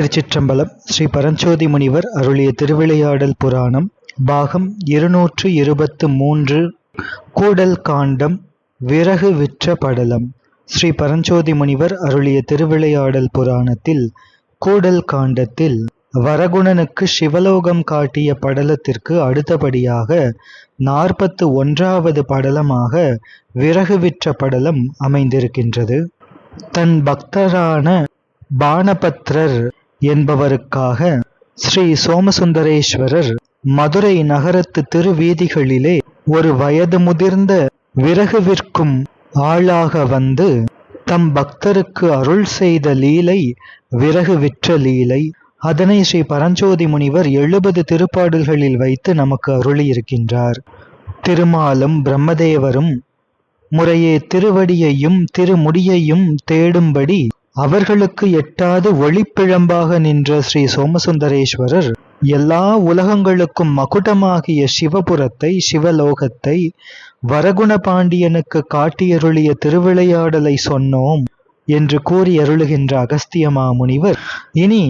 திருச்சிற்றம்பலம் ஸ்ரீ பரஞ்சோதி முனிவர் அருளிய திருவிளையாடல் புராணம் பாகம் இருநூற்று இருபத்து மூன்று கூடல் காண்டம் விறகு விற்ற படலம். ஸ்ரீ பரஞ்சோதி முனிவர் அருளிய திருவிளையாடல் புராணத்தில் கூடல் காண்டத்தில் வரகுணனுக்கு சிவலோகம் காட்டிய படலத்திற்கு அடுத்தபடியாக நாற்பத்து ஒன்றாவது படலமாக விறகு விற்ற படலம் அமைந்திருக்கின்றது. தன் பக்தரான பானபத்ரர் என்பவருக்காக ஸ்ரீ சோமசுந்தரேஸ்வரர் மதுரை நகரத்து திருவீதிகளிலே ஒரு வயது முதிர்ந்த விறகு விற்கும் ஆளாக வந்து தம் பக்தருக்கு அருள் செய்த லீலை விறகு விற்ற லீலை அதனை ஸ்ரீ பரஞ்சோதி முனிவர் எழுபது திருப்பாடல்களில் வைத்து நமக்கு அருளியிருக்கின்றார். திருமாலும் பிரம்மதேவரும் முறையே திருவடியையும் திருமுடியையும் தேடும்படி அவர்களுக்கு எட்டாது ஒளிப்பிழம்பாக நின்ற ஸ்ரீ சோமசுந்தரேஸ்வரர் எல்லா உலகங்களுக்கும் மகுடமாகிய சிவபுரத்தை சிவலோகத்தை வரகுண பாண்டியனுக்கு காட்டியருளிய திருவிளையாடலை சொன்னோம் என்று கூறி அருளுகின்ற அகஸ்திய மாமுனிவர் இனி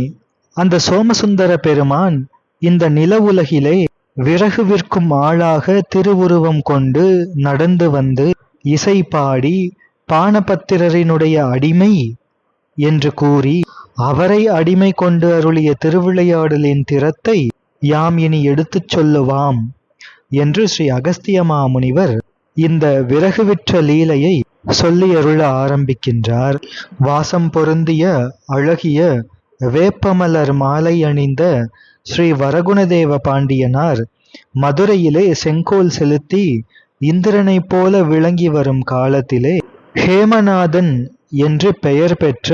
அந்த சோமசுந்தர பெருமான் இந்த நில உலகிலே விறகு விற்கும் ஆளாக திருவுருவம் கொண்டு நடந்து வந்து இசை பாடி பானபத்திரரினுடைய அடிமை என்று கூறி அவரை அடிமை கொண்டு அருளிய திருவிளையாடலின் திறத்தை யாம் இனி எடுத்துச் சொல்லுவாம் என்று ஸ்ரீ அகஸ்திய மாமுனிவர் இந்த விறகு விற்ற லீலையை சொல்லி அருள ஆரம்பிக்கின்றார். வாசம் பொருந்திய அழகிய வேப்பமலர் மாலை அணிந்த ஸ்ரீ வரகுணதேவ பாண்டியனார் மதுரையிலே செங்கோல் செலுத்தி இந்திரனைப் போல விளங்கி வரும் காலத்திலே ஹேமநாதன் என்று பெயர் பெற்ற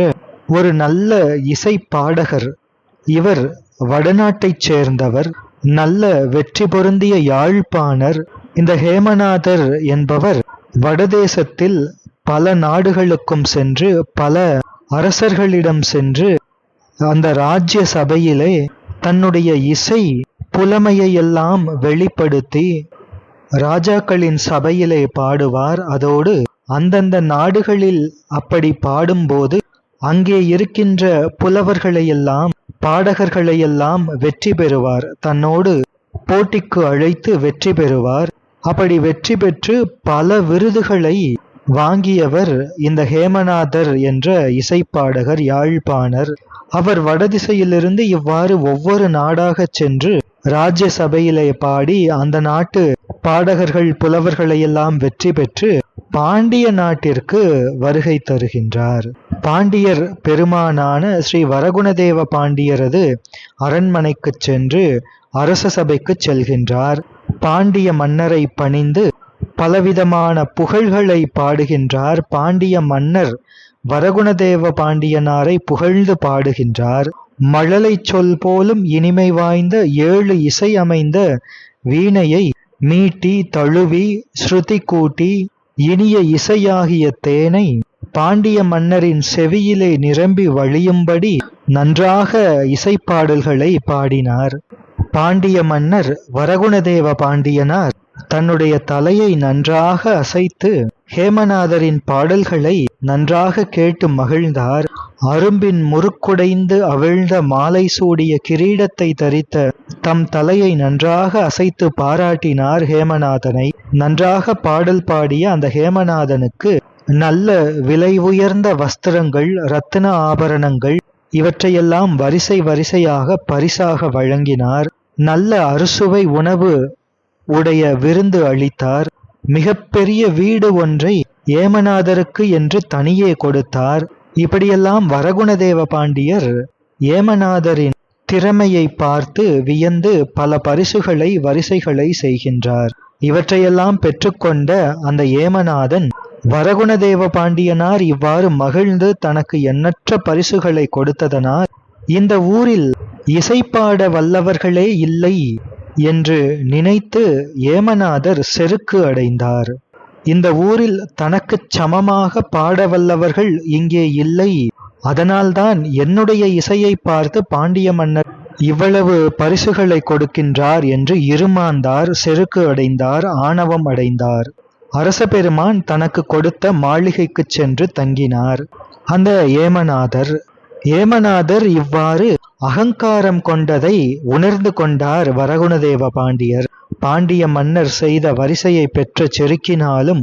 ஒரு நல்ல இசை பாடகர் இவர் வடநாட்டைச் சேர்ந்தவர் நல்ல வெற்றி பொருந்திய யாழ்ப்பாணர். இந்த ஹேமநாதர் என்பவர் வடதேசத்தில் பல நாடுகளுக்கும் சென்று பல அரசர்களிடம் சென்று அந்த ராஜ்ய சபையிலே தன்னுடைய இசை புலமையை எல்லாம் வெளிப்படுத்தி ராஜாக்களின் சபையிலே பாடுவார். அதோடு அந்தந்த நாடுகளில் அப்படி பாடும்போது அங்கே இருக்கின்ற புலவர்களையெல்லாம் பாடகர்களையெல்லாம் வெற்றி பெறுவார். தன்னோடு போட்டிக்கு அழைத்து வெற்றி பெறுவார். அப்படி வெற்றி பெற்று பல விருதுகளை வாங்கியவர் இந்த ஹேமநாதர் என்ற இசைப்பாடகர் யாழ்ப்பாணர். அவர் வடதிசையிலிருந்து இவ்வாறு ஒவ்வொரு நாடாக சென்று ராஜ்ய சபையிலே பாடி அந்த நாட்டு பாடகர்கள் புலவர்களையெல்லாம் வெற்றி பெற்று பாண்டிய நாட்டிற்கு வருகை தருகின்றார். பாண்டியர் பெருமானான ஸ்ரீ வரகுணதேவ பாண்டியரது அரண்மனைக்கு சென்று அரச சபைக்கு செல்கின்றார். பாண்டிய மன்னரை பணிந்து பலவிதமான புகழ்களை பாடுகின்றார். பாண்டிய மன்னர் வரகுணதேவ பாண்டியனாரை புகழ்ந்து பாடுகின்றார். மழலை சொல் போலும் இனிமை வாய்ந்த ஏழு இசை அமைந்த வீணையை மீட்டி தழுவி ஸ்ருதி கூட்டி இனிய இசையாகிய தேனை பாண்டிய மன்னரின் செவியிலே நிரம்பி வழியும்படி நன்றாக இசைப்பாடல்களை பாடினார். பாண்டிய மன்னர் வரகுணதேவ பாண்டியனார் தன்னுடைய தலையை நன்றாக அசைத்து ஹேமநாதரின் பாடல்களை நன்றாக கேட்டு மகிழ்ந்தார். அரும்பின் முறுக்குடைந்து அவிழ்ந்த மாலை சூடிய கிரீடத்தை தரித்த தம் தலையை நன்றாக அசைத்து பாராட்டினார் ஹேமநாதனை. நன்றாக பாடல் பாடிய அந்த ஹேமநாதனுக்கு நல்ல விலை உயர்ந்த வஸ்திரங்கள் ரத்தின ஆபரணங்கள் இவற்றையெல்லாம் வரிசை வரிசையாக பரிசாக வழங்கினார். நல்ல அறுசுவை உணவு உடைய விருந்து அளித்தார். மிகப்பெரிய வீடு ஒன்றை ஏமநாதருக்கு என்று தனியே கொடுத்தார். இப்படியெல்லாம் வரகுணதேவ பாண்டியர் ஏமநாதரின் திறமையை பார்த்து வியந்து பல பரிசுகளை வரிசைகளை செய்கின்றார். இவற்றையெல்லாம் பெற்றுக்கொண்ட அந்த ஏமநாதன் வரகுணதேவ பாண்டியனார் இவ்வாறு மகிழ்ந்து தனக்கு எண்ணற்ற பரிசுகளை கொடுத்ததனால் இந்த ஊரில் இசைப்பாட வல்லவர்களே இல்லை. என்று நினைத்து ஏமநாதர் செருக்கு அடைந்தார். இந்த ஊரில் தனக்குச் சமமாக பாட வல்லவர்கள் இங்கே இல்லை. அதனால்தான் என்னுடைய இசையை பார்த்து பாண்டிய மன்னர் இவ்வளவு பரிசுகளை கொடுக்கின்றார் என்று இருமாந்தார் செருக்கு அடைந்தார் ஆணவம் அடைந்தார். அரச பெருமான் தனக்கு கொடுத்த மாளிகைக்குச் சென்று தங்கினார். அந்த ஏமநாதர் ஏமநாதர் இவ்வாறு அகங்காரம் கொண்டதை உணர்ந்து கொண்டார் வரகுணதேவ பாண்டியர். பாண்டிய மன்னர் செய்த வரிசையை பெற்ற செருக்கினாலும்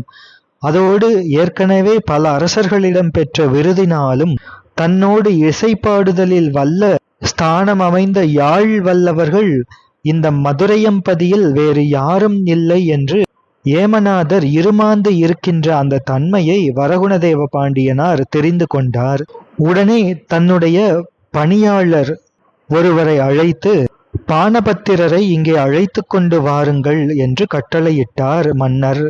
அதோடு ஏற்கனவே பல அரசர்களிடம் பெற்ற விருதினாலும் தன்னோடு இசைப்பாடுதலில் வல்ல ஸ்தானம் அமைந்த யாழ் வல்லவர்கள் இந்த மதுரையம்பதியில் வேறு யாரும் இல்லை என்று ஏமநாதர் இருமாந்து இருக்கின்ற அந்த தன்மையை வரகுணதேவ பாண்டியனார் தெரிந்து கொண்டார். உடனே தன்னுடைய பணியாளர் ஒருவரை அழைத்து பானபத்திரரை இங்கே அழைத்து கொண்டு வாருங்கள் என்று கட்டளையிட்டார் மன்னர்.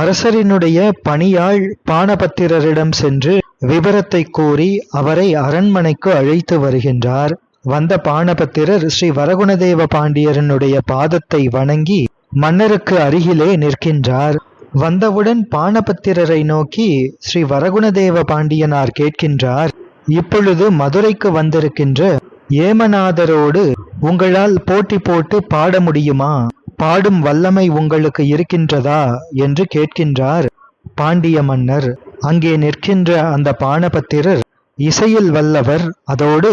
அரசரினுடைய பணியாள் பானபத்திரரிடம் சென்று விபரத்தை கூறி அவரை அரண்மனைக்கு அழைத்து வருகின்றார். வந்த பானபத்திரர் ஸ்ரீ வரகுணதேவ பாண்டியரனுடைய பாதத்தை வணங்கி மன்னருக்கு அருகிலே நிற்கின்றார். வந்தவுடன் பானபத்திரரை நோக்கி ஸ்ரீ வரகுணதேவ பாண்டியனார் கேட்கின்றார் இப்பொழுது மதுரைக்கு வந்திருக்கின்ற ஏமநாதரோடு உங்களால் போட்டி போட்டு பாட முடியுமா? பாடும் வல்லமை உங்களுக்கு இருக்கின்றதா? என்று கேட்கின்றார் பாண்டிய மன்னர். அங்கே நிற்கின்ற அந்த பானபத்திரர் இசையில் வல்லவர். அதோடு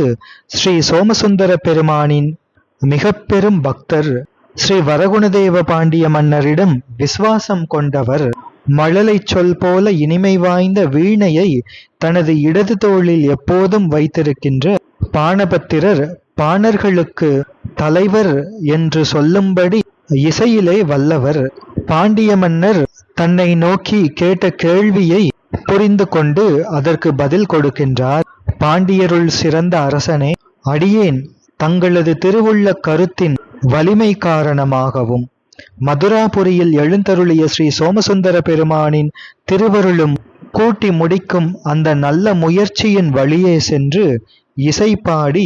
ஸ்ரீ சோமசுந்தர பெருமானின் மிக பெரும் பக்தர். ஸ்ரீ வரகுணதேவ பாண்டிய மன்னரிடம் விசுவாசம் கொண்டவர். மழலை சொல் போல இனிமை வாய்ந்த வீணையை தனது இடது தோளில் எப்போதும் வைத்திருக்கின்ற பானபத்திரர் பாணர்களுக்கு தலைவர் என்று சொல்லும்படி இசையிலே வல்லவர். பாண்டிய மன்னர் தன்னை நோக்கி கேட்ட கேள்வியை புரிந்து கொண்டு அதற்கு பதில் கொடுக்கின்றார். பாண்டியருள் சிறந்த அரசனே அடியேன் தங்களது திருவுள்ள கருத்தின் வலிமை காரணமாகவும் மதுராபுரியில் எழுந்தருளிய ஸ்ரீ சோமசுந்தர பெருமானின் திருவருளும் கூட்டி முடிக்கும் அந்த நல்ல முயற்சியின் வழியே சென்று இசை பாடி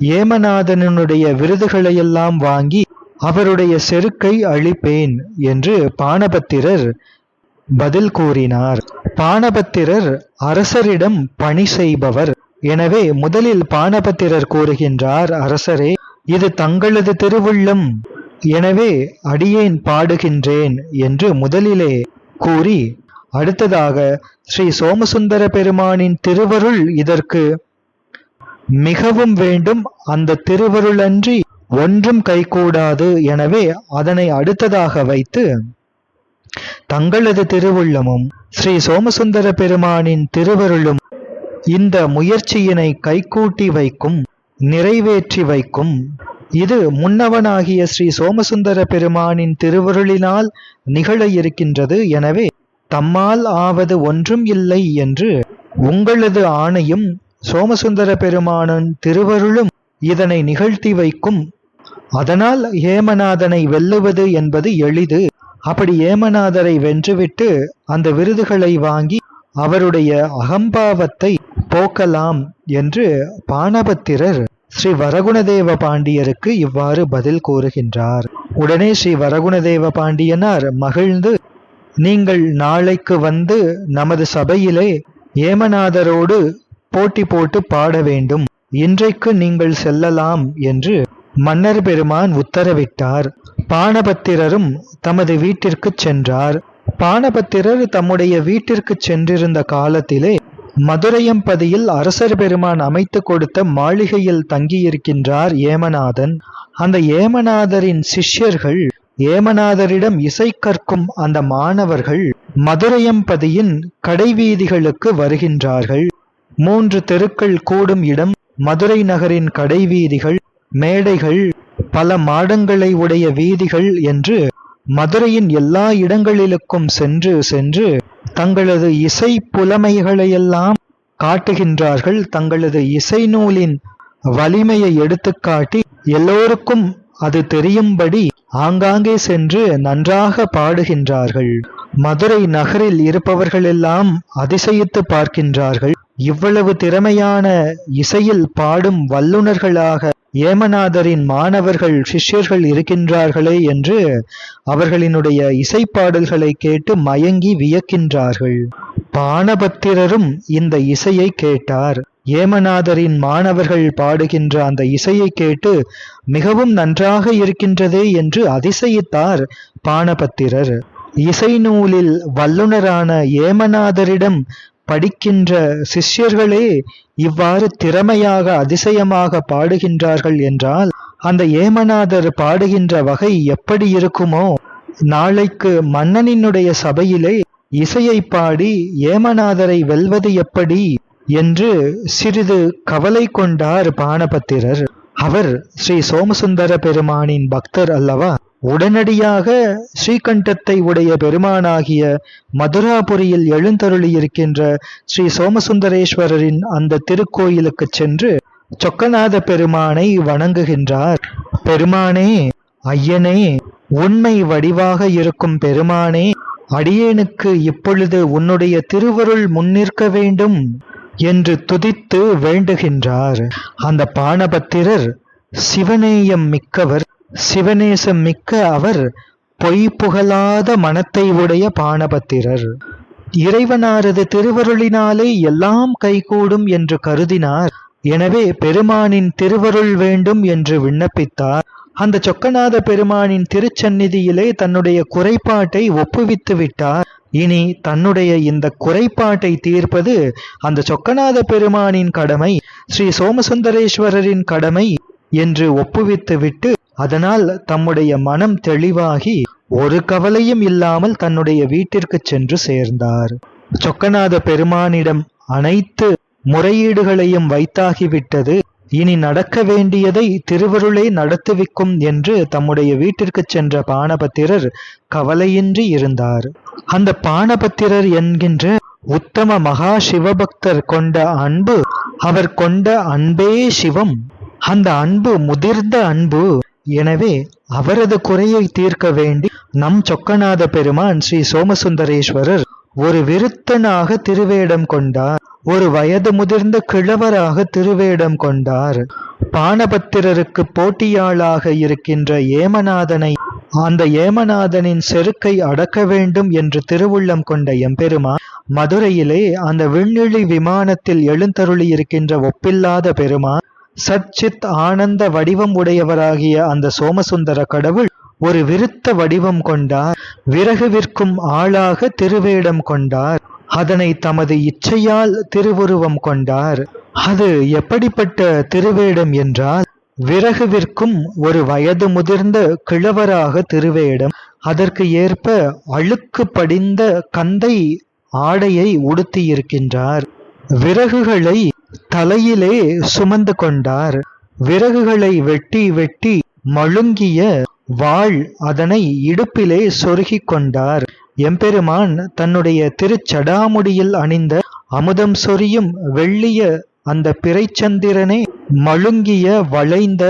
ஏமநாதனுடைய விருதுகளையெல்லாம் வாங்கி அவருடைய செருக்கை அழிப்பேன் என்று பானபத்திரர் பதில் கூறினார். பானபத்திரர் அரசரிடம் பணி செய்பவர். எனவே முதலில் பானபத்திரர் கூறுகின்றார் அரசரே இது தங்களது திருவுள்ளம். எனவே அடியேன் பாடுகின்றேன் என்று முதலிலே கூறி அடுத்ததாக ஸ்ரீ சோமசுந்தர பெருமானின் திருவருள் இதற்கு மிகவும் வேண்டும் அந்த திருவருளன்றி ஒன்றும் கைகூடாது எனவே அதனை அடுத்ததாக வைத்து தங்களது திருவுள்ளமும் ஸ்ரீ சோமசுந்தர பெருமானின் திருவருளும் இந்த முயற்சியினை கைகூட்டி வைக்கும் நிறைவேற்றி வைக்கும் இது முன்னவனாகிய ஸ்ரீ சோமசுந்தர பெருமானின் திருவருளினால் நிகழ இருக்கின்றது. எனவே தம்மால் ஆவது ஒன்றும் இல்லை என்று உங்களது ஆணையும் சோமசுந்தர பெருமானின் திருவருளும் இதனை நிகழ்த்தி வைக்கும். அதனால் ஏமநாதனை வெல்லுவது என்பது எளிது. அப்படி ஏமநாதரை வென்றுவிட்டு அந்த விருதுகளை வாங்கி அவருடைய அகம்பாவத்தை போக்கலாம் என்று பானபத்திரர் ஸ்ரீ வரகுணதேவ பாண்டியருக்கு இவ்வாறு பதில் கூறுகின்றார். உடனே ஸ்ரீ வரகுணதேவ பாண்டியனார் மகிழ்ந்து நீங்கள் நாளைக்கு வந்து நமது சபையிலே ஏமநாதரோடு போட்டி போட்டு பாட வேண்டும். இன்றைக்கு நீங்கள் செல்லலாம் என்று மன்னர் பெருமான் உத்தரவிட்டார். பானபத்திரரும் தமது வீட்டிற்கு சென்றார். பானபத்திரர் தம்முடைய வீட்டிற்கு சென்றிருந்த காலத்திலே மதுரையம்பதியில் அரசர் பெருமான் அமைத்து கொடுத்த மாளிகையில் தங்கியிருக்கின்றார் ஏமநாதன். அந்த ஏமநாதரின் சிஷ்யர்கள் ஏமநாதரிடம் இசை கற்கும் அந்த மாணவர்கள் மதுரையம்பதியின் கடைவீதிகளுக்கு வருகின்றார்கள். மூன்று தெருக்கள் கூடும் இடம் மதுரை நகரின் கடைவீதிகள் மேடைகள் பல மாடங்களை உடைய வீதிகள் என்று மதுரையின் எல்லா இடங்களிலுக்கும் சென்று சென்று தங்களது இசை புலமைகளையெல்லாம் காட்டுகின்றார்கள். தங்களது இசை நூலின் வலிமையை எடுத்துக்காட்டி எல்லோருக்கும் அது தெரியும்படி ஆங்காங்கே சென்று நன்றாக பாடுகின்றார்கள். மதுரை நகரில் இருப்பவர்களெல்லாம் அதிசயித்து பார்க்கின்றார்கள். இவ்வளவு திறமையான இசையில் பாடும் வல்லுனர்களாக ஏமநாதரின் மாணவர்கள் சிஷ்யர்கள் இருக்கின்றார்களே என்று அவர்களினுடைய இசைப்பாடல்களை கேட்டு மயங்கி வியக்கின்றார்கள். பானபத்திரரும் இந்த இசையை கேட்டார். ஏமநாதரின் மாணவர்கள் பாடுகின்ற அந்த இசையை கேட்டு மிகவும் நன்றாக இருக்கின்றதே என்று அதிசயித்தார் பானபத்திரர். இசை நூலில் வல்லுனரான ஏமநாதரிடம் படிக்கின்ற சிஷ்யர்களே இவ்வாறு திறமையாக அதிசயமாக பாடுகின்றார்கள் என்றால் அந்த ஏமநாதர் பாடுகின்ற வகை எப்படி இருக்குமோ நாளைக்கு மன்னனினுடைய சபையிலே இசையை பாடி ஏமநாதரை வெல்வது எப்படி என்று சிறிது கவலை கொண்டார் பானபத்திரர். அவர் ஸ்ரீ சோமசுந்தர பெருமானின் பக்தர் அல்லவா? உடனடியாக ஸ்ரீகண்டத்தை உடைய பெருமானாகிய மதுராபுரியில் எழுந்தருளியிருக்கின்ற ஸ்ரீ சோமசுந்தரேஸ்வரரின் அந்த திருக்கோயிலுக்கு சென்று சொக்கநாத பெருமானை வணங்குகின்றார். பெருமானே ஐயனே உண்மை வடிவாக இருக்கும் பெருமானே அடியேனுக்கு இப்பொழுது உன்னுடைய திருவருள் முன்னிற்க வேண்டும் என்று துதித்து வேண்டுகின்றார். அந்த பானபத்திரர் சிவநேயம் மிக்கவர். சிவநேசம் மிக்க அவர் பொய் புகழாத மனத்தை உடைய பானபத்திரர். இறைவனாரது திருவருளினாலே எல்லாம் கைகூடும் என்று கருதினார். எனவே பெருமானின் திருவருள் வேண்டும் என்று விண்ணப்பித்தார். அந்த சொக்கநாத பெருமானின் திருச்சந்நிதியிலே தன்னுடைய குறைபாட்டை ஒப்புவித்து விட்டார். இனி தன்னுடைய இந்த குறைபாட்டை தீர்ப்பது அந்த சொக்கநாத பெருமானின் கடமை ஸ்ரீ சோமசுந்தரேஸ்வரரின் கடமை என்று ஒப்புவித்துவிட்டு அதனால் தம்முடைய மனம் தெளிவாகி ஒரு கவலையும் இல்லாமல் தன்னுடைய வீட்டிற்கு சென்று சேர்ந்தார். சொக்கநாத பெருமானிடம் அனைத்து முறையீடுகளையும் வைத்தாகிவிட்டது. இனி நடக்க வேண்டியதை திருவருளே நடத்துவிக்கும் என்று தம்முடைய வீட்டிற்கு சென்ற பானபத்திரர் கவலையின்றி இருந்தார். அந்த பானபத்திரர் என்கின்ற உத்தம மகா சிவபக்தர் கொண்ட அன்பு அவர் கொண்ட அன்பே சிவம். அந்த அன்பு முதிர்ந்த அன்பு எனவே அவரது குறையை தீர்க்க வேண்டி நம் சொக்கநாத பெருமான் ஸ்ரீ சோமசுந்தரேஸ்வரர் ஒரு விருத்தனாக திருவேடம் கொண்டார் ஒரு வயது முதிர்ந்த கிழவராக திருவேடம் கொண்டார். பானபத்திரருக்கு போட்டியாளாக இருக்கின்ற ஏமநாதனை அந்த ஏமநாதனின் செருக்கை அடக்க வேண்டும் என்று திருவுள்ளம் கொண்ட எம்பெருமான் மதுரையிலே அந்த விண்ணிழி விமானத்தில் எழுந்தருளி இருக்கின்ற ஒப்பில்லாத பெருமான் சச்சித் ஆனந்த வடிவம் உடையவராகிய அந்த சோமசுந்தர கடவுள் ஒரு விருத்த வடிவம் கொண்டார். விறகு விற்கும் ஆளாக திருவேடம் கொண்டார். அதனை தமது இச்சையால் திருவுருவம் கொண்டார். அது எப்படிப்பட்ட திருவேடம் என்றால் விறகு விற்கும் ஒரு வயது முதிர்ந்த கிழவராக திருவேடம் அதற்கு ஏற்ப அழுக்கு படிந்த கந்தை ஆடையை உடுத்தியிருக்கின்றார். விறகுகளை தலையிலே சுமந்து கொண்டார். விறகுகளை வெட்டி வெட்டி மழுங்கிய வாள் அதனை இடுப்பிலே சொருகிக் கொண்டார். எம்பெருமான் தன்னுடைய திருச்சடாமுடியில் அணிந்த அமுதம் சொரியும் வெள்ளிய அந்த பிறைச்சந்திரனே மழுங்கிய வளைந்த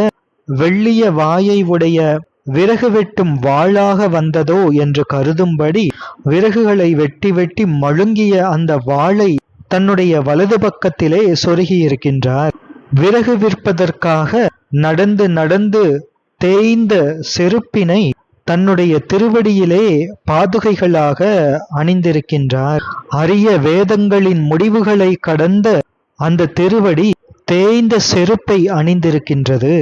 வெள்ளிய வாயை உடைய விறகு வெட்டும் வாளாக வந்ததோ என்று கருதும்படி விறகுகளை வெட்டி வெட்டி மழுங்கிய அந்த வாளை தன்னுடைய வலது பக்கத்திலே சொருகி இருக்கின்றார் விறகு விற்பதற்காக நடந்து நடந்து தேய்ந்த செருப்பினை தன்னுடைய திருவடியிலே பாதுகைகளாக அணிந்திருக்கின்றார். அரிய வேதங்களின் முடிவுகளை கடந்த அந்த திருவடி தேய்ந்த செருப்பை அணிந்திருக்கின்றது.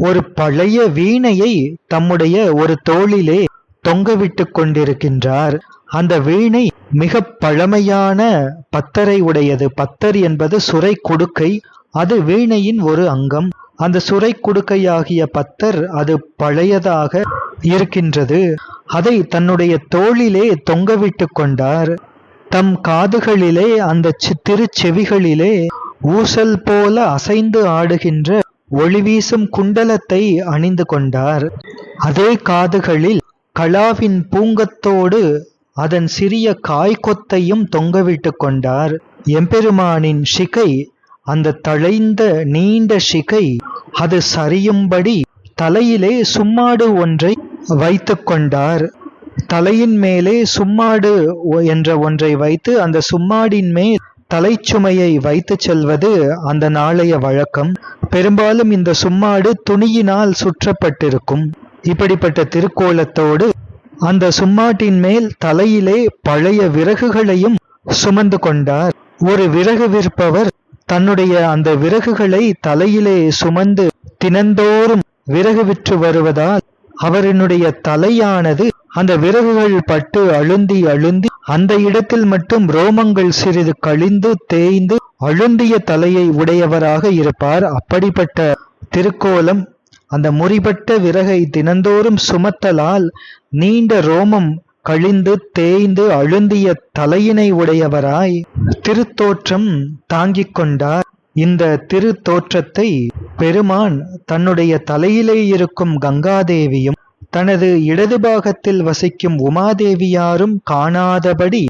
ஒரு பழைய வீணையை தம்முடைய ஒரு தோளிலே தொங்கவிட்டு கொண்டிருக்கின்றார். அந்த வீணை மிக பழமையான பத்தரை உடையது. பத்தர் என்பது சுரை கொடுக்கை அது வீணையின் ஒரு அங்கம். அந்த சுரை குடுக்கையாகிய பத்தர் அது பழையதாக இருக்கின்றது. அதை தன்னுடைய தோளிலே தொங்கவிட்டு கொண்டார். தம் காதுகளிலே அந்த திருச்செவிகளிலே ஊசல் போல அசைந்து ஆடுகின்ற ஒளி வீசும் குண்டலத்தை அணிந்து கொண்டார். அதே காதுகளில் கலாவின் பூங்கத்தோடு அதன் சிறிய காய்கொத்தையும் தொங்கவிட்டு கொண்டார். எம்பெருமானின் சிகை அந்த தழைந்த நீண்ட சிகை அது சரியும்படி தலையிலே சும்மாடு ஒன்றை வைத்து கொண்டார். தலையின் மேலே சும்மாடு என்ற ஒன்றை வைத்து அந்த சும்மாடின் மேல் தலைச்சுமையை வைத்து செல்வது அந்த நாளைய வழக்கம். பெரும்பாலும் இந்த சும்மாடு துணியினால் சுற்றப்பட்டிருக்கும். இப்படிப்பட்ட திருக்கோலத்தோடு அந்த சும்மாட்டின் மேல் தலையிலே பழைய விறகுகளையும் சுமந்து கொண்டார். ஒரு விறகு விற்பவர் தன்னுடைய அந்த விறகுகளை தலையிலே சுமந்து தினந்தோறும் விறகு விற்று வருவதால் அவரினுடைய தலையானது அந்த விறகுகள் பட்டு அழுந்தி அழுந்தி அந்த இடத்தில் மட்டும் ரோமங்கள் சிறிது கழிந்து தேய்ந்து அழுந்திய தலையை உடையவராக இருப்பார். அப்படிப்பட்ட திருக்கோலம் அந்த முறிபட்ட விறகை தினந்தோறும் சுமத்தலால் நீண்ட ரோமம் கழிந்து தேய்ந்து அழுந்திய தலையினை உடையவராய் திருத்தோற்றம் தாங்கிக் கொண்டார். இந்த திருத்தோற்றத்தை பெருமான் தன்னுடைய தலையிலே இருக்கும் கங்காதேவியும் தனது இடது பாகத்தில் வசிக்கும் உமாதேவியாரும் காணாதபடி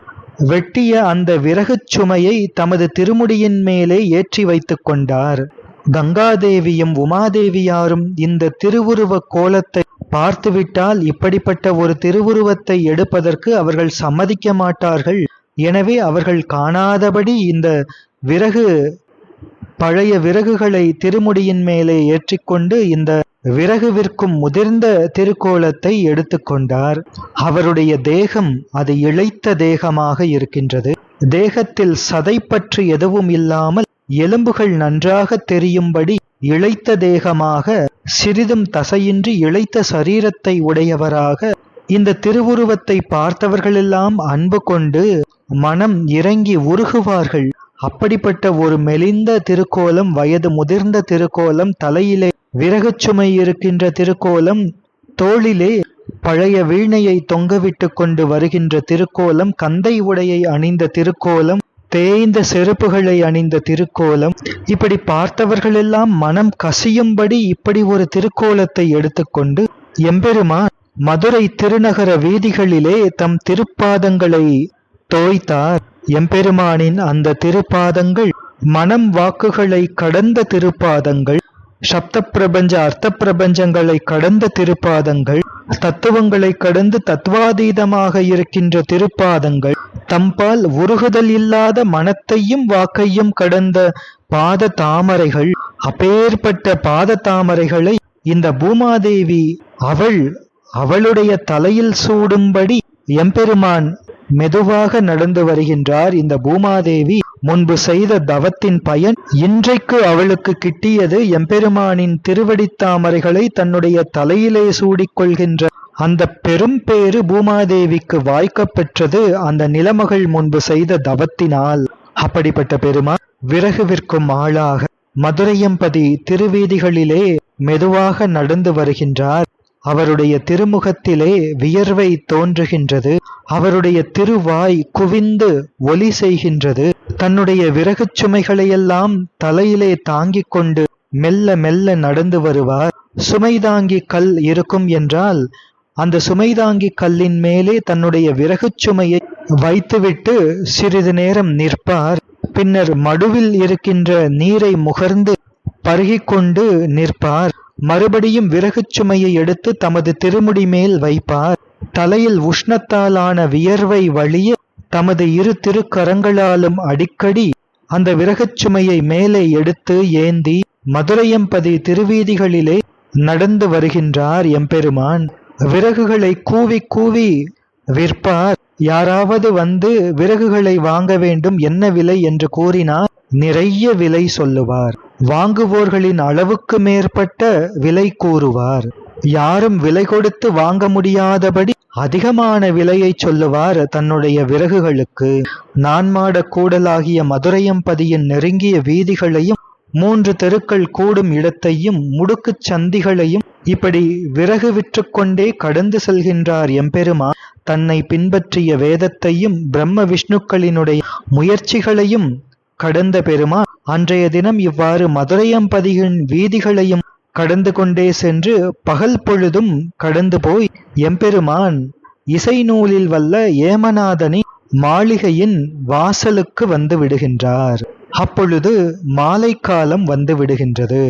வெட்டிய அந்த விறகுச் சுமையை தமது திருமுடியின் மேலே ஏற்றி வைத்துக் கொண்டார். கங்காதேவியும் உமாதேவியாரும் இந்த திருவுருவ கோலத்தை பார்த்துவிட்டால் இப்படிப்பட்ட ஒரு திருவுருவத்தை எடுப்பதற்கு அவர்கள் சம்மதிக்க மாட்டார்கள். எனவே அவர்கள் காணாதபடி இந்த விறகு பழைய விறகுகளை திருமுடியின் மேலே ஏற்றிக்கொண்டு இந்த விறகு விற்கும் முதிர்ந்த திருக்கோலத்தை எடுத்துக்கொண்டார் அவருடைய தேகம் அது இழைத்த தேகமாக இருக்கின்றது. தேகத்தில் சதைப்பற்று எதுவும் இல்லாமல் எலும்புகள் நன்றாக தெரியும்படி இழைத்த தேகமாக சிறிதும் தசையின்றி இழைத்த சரீரத்தை உடையவராக இந்த திருவுருவத்தை பார்த்தவர்களெல்லாம் அன்பு கொண்டு மனம் இறங்கி உருகுவார்கள். அப்படிப்பட்ட ஒரு மெலிந்த திருக்கோலம் வயது முதிர்ந்த திருக்கோலம் தலையிலே விறகுச்சுமை இருக்கின்ற திருக்கோலம் தோளிலே பழைய வீணையை தொங்கவிட்டு கொண்டு வருகின்ற திருக்கோலம் கந்தை உடையை அணிந்த திருக்கோலம் தேய்ந்த செருப்புகளை அணிந்த திருக்கோலம். இப்படி பார்த்தவர்களெல்லாம் மனம் கசியும்படி இப்படி ஒரு திருக்கோலத்தை எடுத்துக்கொண்டு எம்பெருமான் மதுரை திருநகர வீதிகளிலே தம் திருப்பாதங்களை தோய்த்தார். எம்பெருமானின் அந்த திருப்பாதங்கள் மனம் வாக்குகளை கடந்த திருப்பாதங்கள். சப்த பிரபஞ்ச அர்த்த பிரபஞ்சங்களை கடந்த திருப்பாதங்கள் தத்துவங்களை கடந்து தத்துவாதீதமாக இருக்கின்ற திருப்பாதங்கள் தம்பால் உருகுதல் இல்லாத மனத்தையும் வாக்கையும் கடந்த பாத தாமரைகள் அப்பேற்பட்ட பாத தாமரைகளை இந்த பூமாதேவி அவள் அவளுடைய தலையில் சூடும்படி எம்பெருமான் மெதுவாக நடந்து வருகின்றார் இந்த பூமாதேவி. முன்பு செய்த தவத்தின் பயன் இன்றைக்கு அவளுக்கு கிட்டியது எம்பெருமானின் திருவடித்தாமரைகளை தன்னுடைய தலையிலே சூடிக்கொள்கின்ற அந்த பெரும் பேறு பூமாதேவிக்கு வாய்க்கப்பெற்றது அந்த நிலமகள் முன்பு செய்த தவத்தினால். அப்படிப்பட்ட பெருமான் விறகு விற்கும் ஆளாக மதுரையம்பதி திருவீதிகளிலே மெதுவாக நடந்து வருகின்றார். அவருடைய திருமுகத்திலே வியர்வை தோன்றுகின்றது. அவருடைய திருவாய் குவிந்து ஒலி செய்கின்றது. தன்னுடைய விறகுச் சுமைகளையெல்லாம் தலையிலே தாங்கிக் கொண்டு மெல்ல மெல்ல நடந்து வருவார். சுமைதாங்கி கல் இருக்கும் என்றால் அந்த சுமைதாங்கி கல்லின் மேலே தன்னுடைய விறகுச் சுமையை வைத்துவிட்டு சிறிது நேரம் நிற்பார். பின்னர் மடுவில் இருக்கின்ற நீரை முகர்ந்து பருகிக்கொண்டு நிற்பார். மறுபடியும் விறகுச் சுமையை எடுத்து தமது திருமுடி மேல் வைப்பார். தலையில் உஷ்ணத்தாலான வியர்வை வழிய தமது இரு திருக்கரங்களாலும் அடிக்கடி அந்த விறகுச் சுமையை மேலே எடுத்து ஏந்தி மதுரையம்பதி திருவீதிகளிலே நடந்து வருகின்றார் எம்பெருமான். விறகுகளை கூவி கூவி விற்பார். யாராவது வந்து விறகுகளை வாங்க வேண்டும் என்ன விலை என்று கூறினார் நிறைய விலை சொல்லுவார். வாங்குவோர்களின் அளவுக்கு மேற்பட்ட விலை கூறுவார். யாரும் விலை கொடுத்து வாங்க முடியாதபடி அதிகமான விலையை சொல்லுவார் தன்னுடைய விறகுகளுக்கு. நான்மாட கூடலாகிய மதுரையம்பதியின் நெருங்கிய வீதிகளையும் மூன்று தெருக்கள் கூடும் இடத்தையும் முடுக்குச் சந்திகளையும் இப்படி விறகு விற்றுக்கொண்டே கடந்து செல்கின்றார் எம்பெருமா தன்னை பின்பற்றிய வேதத்தையும் பிரம்ம விஷ்ணுக்களினுடைய முயற்சிகளையும் கடந்த பெருமா? அன்றைய தினம் இவ்வாறு மதுரையம்பதியின் வீதிகளையும் கடந்து கொண்டே சென்று பகல் பொழுதும் கடந்து போய் எம்பெருமான் இசை நூலில் வல்ல ஏமநாதனி மாளிகையின் வாசலுக்கு வந்து விடுகின்றார். அப்பொழுது மாலை காலம் வந்து விடுகின்றது.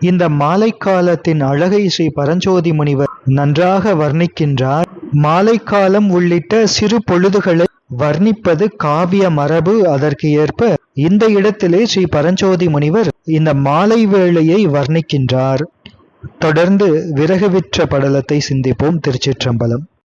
இந்த மாலை காலத்தின் அழகை ஸ்ரீ பரஞ்சோதி முனிவர் நன்றாக வர்ணிக்கின்றார். மாலைக்காலம் உள்ளிட்ட சிறு பொழுதுகளை வர்ணிப்பது காவிய மரபு அதற்கு ஏற்ப இந்த இடத்திலே ஸ்ரீ பரஞ்சோதி முனிவர் இந்த மாலை வேளையை வர்ணிக்கின்றார். தொடர்ந்து விறகு விற்ற படலத்தை சிந்திப்போம் திருச்சிற்றம்பலம்.